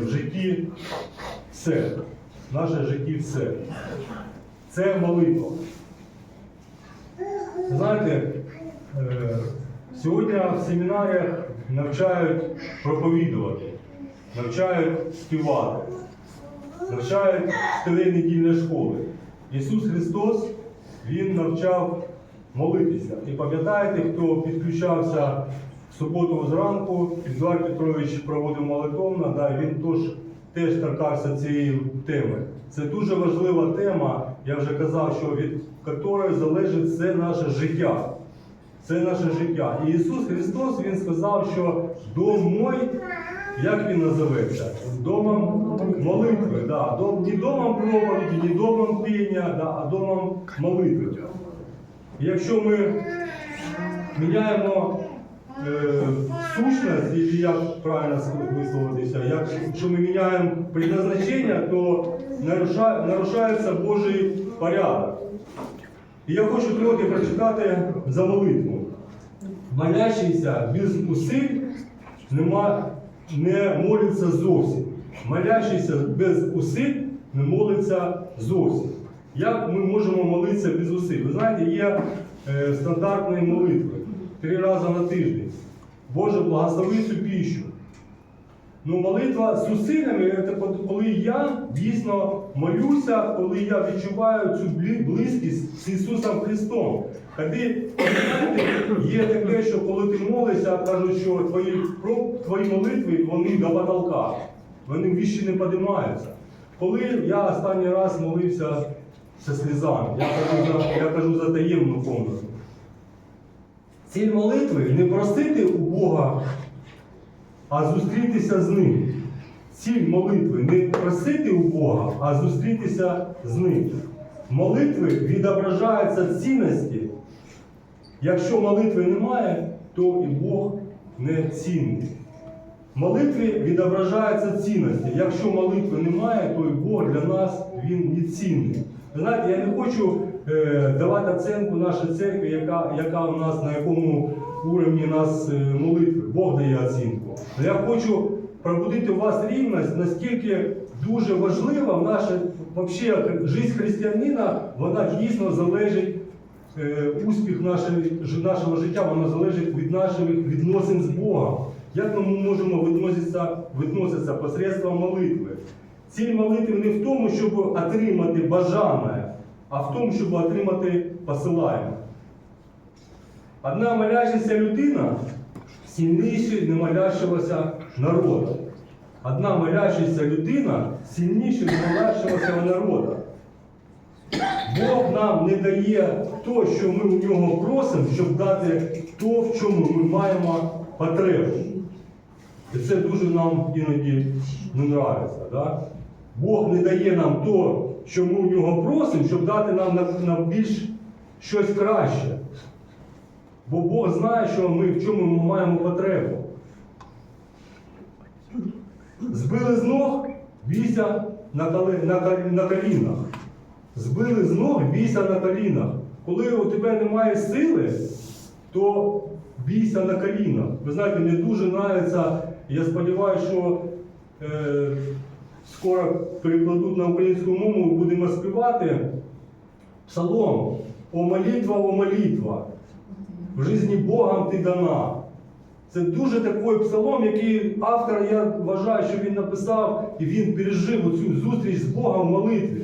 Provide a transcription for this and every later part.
в житті все. Наше житті все. Це молитва. Знаєте, е, сьогодні в семінаріях навчають проповідувати, навчають співати, навчають стилей недільної школи. Ісус Христос, Він навчав молитися. І пам'ятаєте, хто підключався суботу зранку, Едуард Петрович проводив молитовно, да, він теж, теж торкався цієї теми. Це дуже важлива тема, я вже казав, що від якої залежить все наше життя. Це наше життя. І Ісус Христос Він сказав, що дом мой, як він називається? Домом молитви. Да. Не домом проповіді, не домом піння, да, а домом молитви. І Якщо ми міняємо е, сущність, і як правильно висловитися, якщо ми міняємо предназначення, то наруша- нарушається Божий порядок. І я хочу трохи прочитати за молитву. Молящийся без усиль нема, не молиться зовсім. Молящийся без усиль не молиться зовсім. Як ми можемо молитися без зусиль? Ви знаєте, є е, стандартні молитви три рази на тиждень. Боже, благослови цю піщу. Ну, молитва з зусиллями коли я дійсно молюся, коли я відчуваю цю близькість з Ісусом Христом. Знаєте, є таке, що коли ти молишся, кажуть, що твої, твої молитви вони до потолка, вони віщі не підіймаються. Коли я останній раз молився зі слізами, я кажу за, я кажу за таємну комнату. Ціль молитви не просити у Бога а зустрітися з ним. Ціль молитви не просити у Бога, а зустрітися з ним. Молитви відображаються цінності. Якщо молитви немає, то і Бог не цінний. Молитві відображаються цінності. Якщо молитви немає, то і Бог для нас він не цінний. Знаєте, я не хочу давати оценку нашій церкві, яка, яка у нас на якому уровні нас е, молитви. Бог дає оцінку. Але я хочу пробудити у вас рівність, наскільки дуже важлива в наша життя християнина, вона дійсно залежить. Е, успіх нашого життя воно залежить від наших відносин з Богом. Як ми можемо відноситися, відноситися посредством молитви? Ціль молитви не в тому, щоб отримати бажане, а в тому, щоб отримати посилаємо. Одна молящася людина сильніше немолящогося народу. Одна молящася людина сильніше немолящогося народу. Бог нам не дає то, що ми у нього просимо, щоб дати то, в чому ми маємо потребу. І це дуже нам іноді не нравиться. Да? Бог не дає нам то, що ми у нього просимо, щоб дати нам на, на більш щось краще. Бо Бог знає, що ми в чому ми маємо потребу. Збили з ног, бійся на, коли- на, на колінах. Збили з ног, бійся на колінах. Коли у тебе немає сили, то бійся на колінах. Ви знаєте, мені дуже подобається, я сподіваюся, що е, скоро перекладуть на українську мову, будемо співати псалом. О молитва, о молитва. В житті Богом ти дана. Це дуже такий псалом, який автор, я вважаю, що він написав і він пережив цю зустріч з Богом в молитві.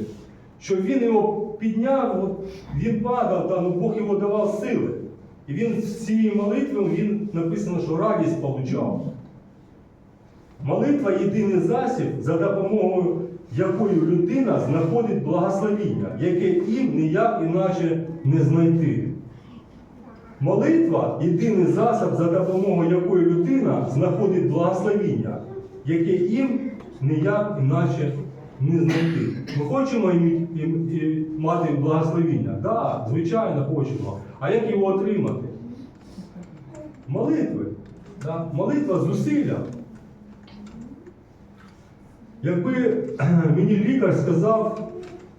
Що він його підняв, він падав, та, ну, Бог його давав сили. І він з цією молитвою він написано, що радість получав. Молитва єдиний засіб, за допомогою якої людина знаходить благословіння, яке їм ніяк іначе не знайти. Молитва єдиний засіб, за допомогою якої людина знаходить благословіння, яке їм ніяк іначе не знайти. Ми хочемо мати благословіння? Так, да, звичайно, хочемо. А як його отримати? Молитви. Да? Молитва зусилля. Якби мені лікар сказав,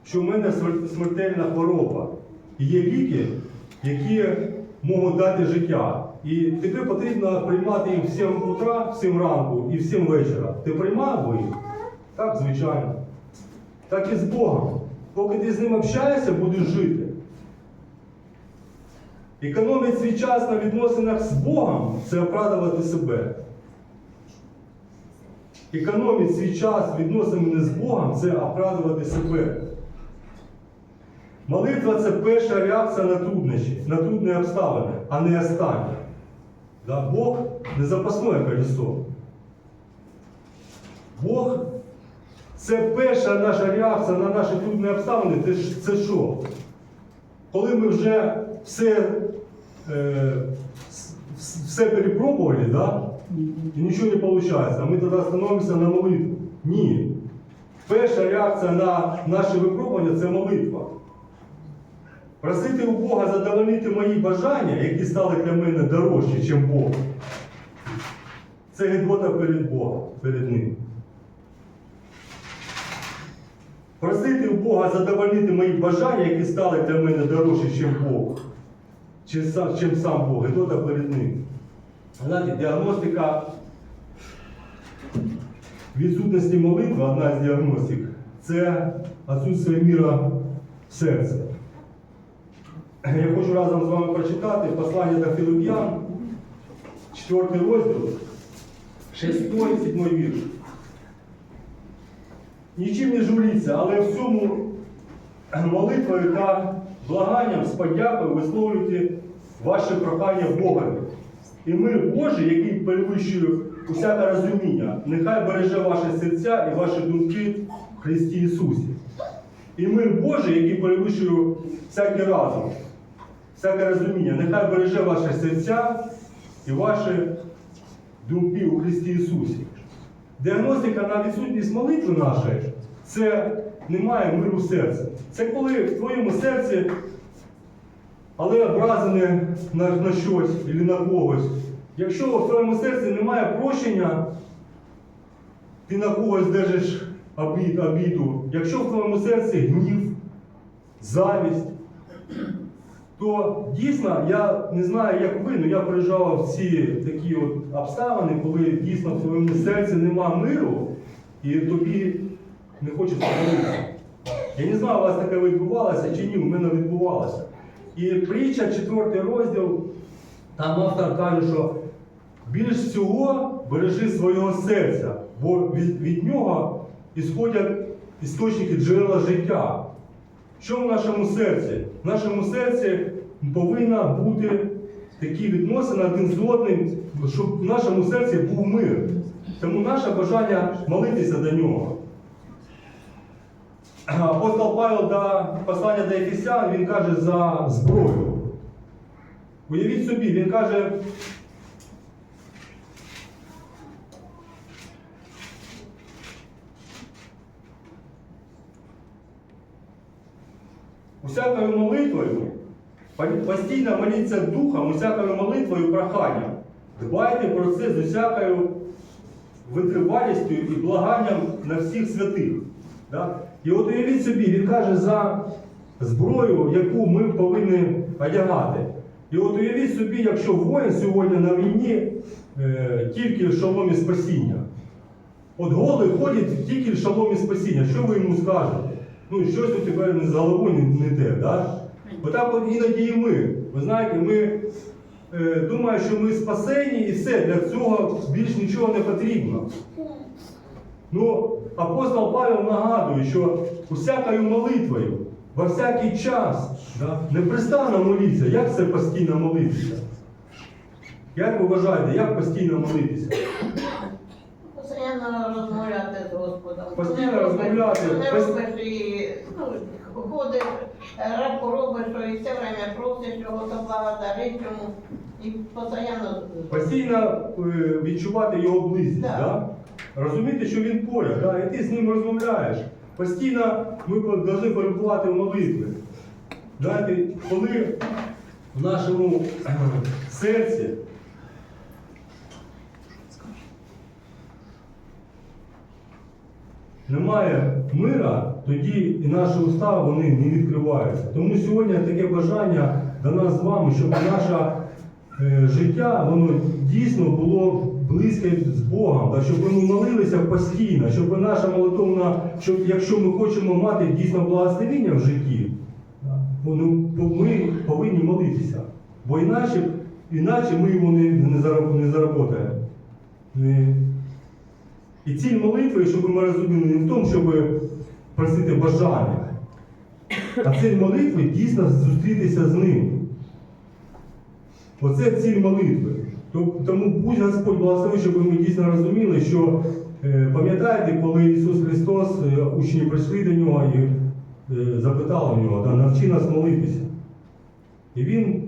що в мене смертельна хвороба, і є ліки, які можуть дати життя. І тобі потрібно приймати їх в 7 утра, в 7 ранку і в 7 вечора. Ти приймав би їх? Так, звичайно. Так і з Богом. Поки ти з ним общаєшся, будеш жити. Економити свій час на відносинах з Богом це оправдувати себе. Економити свій час відносинами з Богом це оправдувати себе. Молитва це перша реакція на труднощі, на трудні обставини, а не остання. Да? Бог не запасне колесо. Бог це перша наша реакція на наші трудні обставини. Це, це що? Коли ми вже все, е, все перепробували, да? Нічого не виходить, ми тоді становимося на молитву. Ні. Перша реакція на наші випробування це молитва. Просити у Бога задовольнити мої бажання, які стали для мене дорожчі, ніж Бог. Це гидота перед Богом, перед Ним. Просити у Бога задовольнити мої бажання, які стали для мене дорожчі, ніж Бог. Чим сам, чим сам Бог, гидота перед Ним. Знаєте, діагностика відсутності молитви, одна з діагностик, це відсутствие міра в серці. Я хочу разом з вами прочитати послання до Філип'ян, 4 розділ, 6 і 7 вірш. Нічим не журіться, але в цьому молитвою та благанням з подякою висловлюйте ваше прохання Богові. І мир Божий, який перевищує усяке розуміння, нехай береже ваші серця і ваші думки в Христі Ісусі. І мир Божий, який перевищує всякий разум, всяке розуміння, нехай береже ваші серця і ваші думки у Христі Ісусі. Діагностика на відсутність молитви нашої це немає миру серця. Це коли в твоєму серці, але образене на, на щось або на когось. Якщо в твоєму серці немає прощення, ти на когось держиш обід, обіду. Якщо в твоєму серці гнів, завість, то дійсно, я не знаю, як ви, але я переживав ці такі от обставини, коли дійсно в твоєму серці нема миру, і тобі не хочеться молитися. Я не знаю, у вас таке відбувалося чи ні, у мене відбувалося. І притча, четвертий розділ, там автор каже, що більш всього бережи свого серця, бо від, від нього ісходять істочники джерела життя. Що в нашому серці? В нашому серці повинна бути такі відносини один з одним, щоб в нашому серці був мир. Тому наше бажання молитися до нього. Апостол Павел до послання до Ефесян, він каже за зброю. Уявіть собі, він каже, усякою молитвою, постійно моліться духом, усякою молитвою проханням. Дбайте про це з усякою витривалістю і благанням на всіх святих. Да? І от уявіть собі, він каже за зброю, яку ми повинні одягати. І от уявіть собі, якщо воїн сьогодні на війні е, тільки в шоломі спасіння. От голий ходить тільки в шоломі спасіння. Що ви йому скажете? Ну, щось у тебе з головою не, не те, да? Отак от іноді і ми. Ви знаєте, ми е, думаємо, що ми спасені і все, для цього більш нічого не потрібно. Ну, апостол Павел нагадує, що усякою молитвою, во всякий час, да, непрестанно моліться. Як це постійно молитися? Як ви вважаєте, як постійно молитися? Постійно розмовляти з Господом. Постійно розмовляти. Ну, ходиш, робиш, що і все время просиш його, то благодарить йому. І постійно Постійно е, відчувати його близькість. Так. Да? Розуміти, що він поряд, да? і ти з ним розмовляєш. Постійно ми повинні перебувати в молитві. Знаєте, коли в нашому е, серці немає мира, тоді і наші уста вони не відкриваються. Тому сьогодні таке бажання до нас з вами, щоб наша е, життя воно дійсно було близьке з Богом, так, щоб ми молилися постійно, щоб наша молитовна, щоб якщо ми хочемо мати дійсно благословіння в житті, ну, ми повинні молитися. Бо іначе, іначе ми його не, не заработаємо. Не- І ціль молитви, щоб ми розуміли, не в тому, щоб просити бажання, а ціль молитви дійсно зустрітися з ним. Оце ціль молитви. То- Тому будь Господь благословить, щоб ми дійсно розуміли, що е, пам'ятаєте, коли Ісус Христос, е, учні прийшли до нього і е, запитали у нього, навчи нас молитися. І він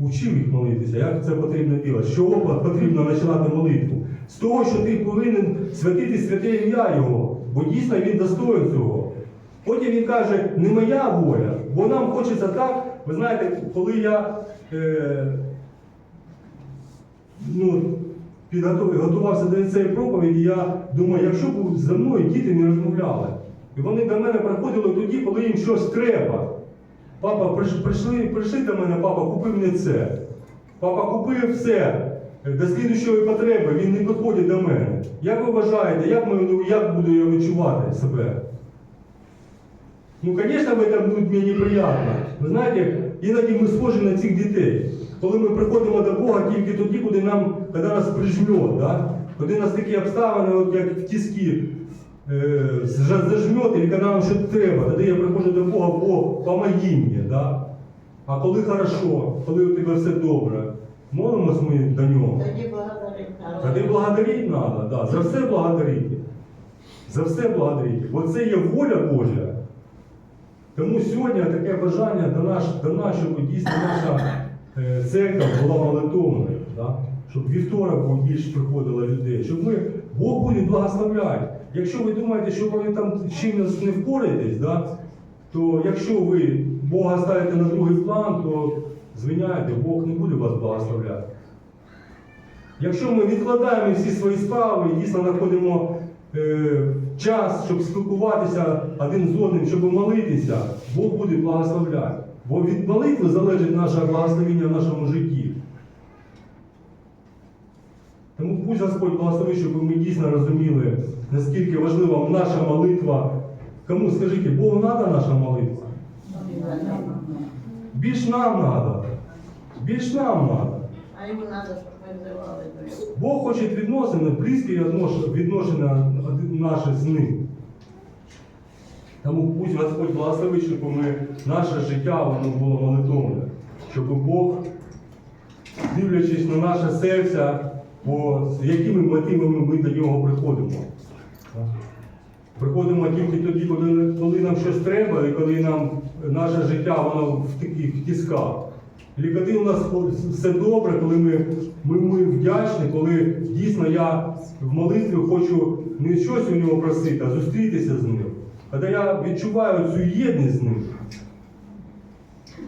учив їх молитися, як це потрібно з чого потрібно починати молитву. З того, що ти повинен святити святе ім'я Його, бо дійсно він достоїн цього. Потім він каже, не моя воля, бо нам хочеться так. Ви знаєте, коли я ну, готувався до цієї проповіді, я думаю, якщо б за мною діти не розмовляли, і вони до мене приходили тоді, коли їм щось треба. Папа, прийшли, прийшли до мене, папа, купи мені це. Папа купив все. До слідущої потреби він не підходить до мене. Як ви вважаєте, як, ми, ну, як буду я відчувати себе? Ну, звісно, в буде мені неприємно. Ви знаєте, іноді ми схожі на цих дітей. Коли ми приходимо до Бога тільки тоді, коли нам, коли нас прижмет, да? коли нас такі обставини, от як в тіски, е, заж- зажмет, і коли нам щось треба, тоді я приходжу до Бога, Бог, помоги мені. Да? А коли хорошо, коли у тебе все добре, молимось ми до нього. Тоді благодарить народ. Тоді благодарити треба, да. за все благодарити. За все благодарити. Бо це є воля Божа. Тому сьогодні таке бажання до нас, до нас щоб дійсно наша е, церква була молитовною. Да? Щоб вівторок більше приходило людей, щоб ми, Бог буде благословляти. Якщо ви думаєте, що ви там чимось не впораєтесь, да? то якщо ви Бога ставите на другий план, то звиняйте, Бог не буде вас благословляти. Якщо ми відкладаємо всі свої справи і дійсно знаходимо е, час, щоб спілкуватися один з одним, щоб молитися, Бог буде благословляти. Бо від молитви залежить наше благословення в нашому житті. Тому пусть Господь благословить, щоб ми дійсно розуміли, наскільки важлива наша молитва. Кому скажіть, Богу треба наша молитва? Більш нам треба. Більш нам треба. А йому треба, щоб ми взивали. Бог хоче відносини, близькі віднош- відношення наші з ним. Тому пусть Господь благословить, щоб ми, наше життя воно було молитовне. Щоб Бог, дивлячись на наше серце, бо з якими мотивами ми до нього приходимо. Приходимо тільки тоді, коли, коли нам щось треба, і коли нам наше життя воно в таких тисках. І у нас все добре, коли ми, ми, ми вдячні, коли дійсно я в молитві хочу не щось у нього просити, а зустрітися з ним. Коли я відчуваю цю єдність з ним,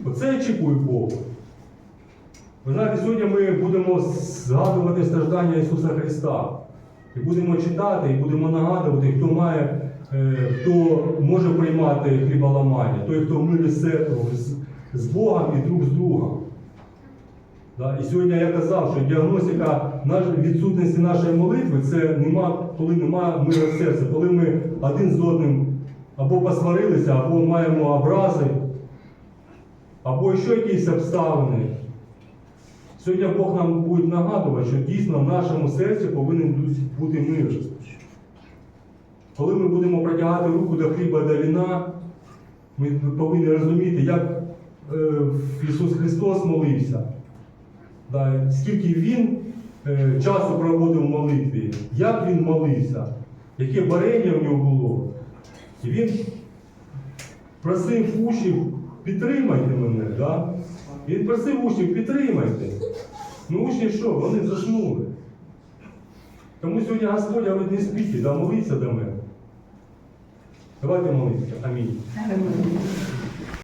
оце я чекую Бога. Ви знаєте, сьогодні ми будемо згадувати страждання Ісуса Христа. І будемо читати, і будемо нагадувати, хто має, е, хто може приймати хліболамання, той, хто в з, з Богом і друг з другом. І сьогодні я казав, що діагностика відсутності нашої молитви це нема, коли немає мира в серці, коли ми один з одним або посварилися, або маємо образи, або ще якісь обставини. Сьогодні Бог нам буде нагадувати, що дійсно в нашому серці повинен бути мир. Коли ми будемо протягати руку до хліба до віна, ми повинні розуміти, як е, Ісус Христос молився, скільки Він е, часу проводив в молитві, як Він молився, яке барення в нього було. І він просив учнів, підтримайте мене. Да? Він просив учнів, підтримайте. Ну учні що? Вони заснули. Тому сьогодні Господь говорить, не спіть, да, молиться до мене. Давайте молитися. Амінь.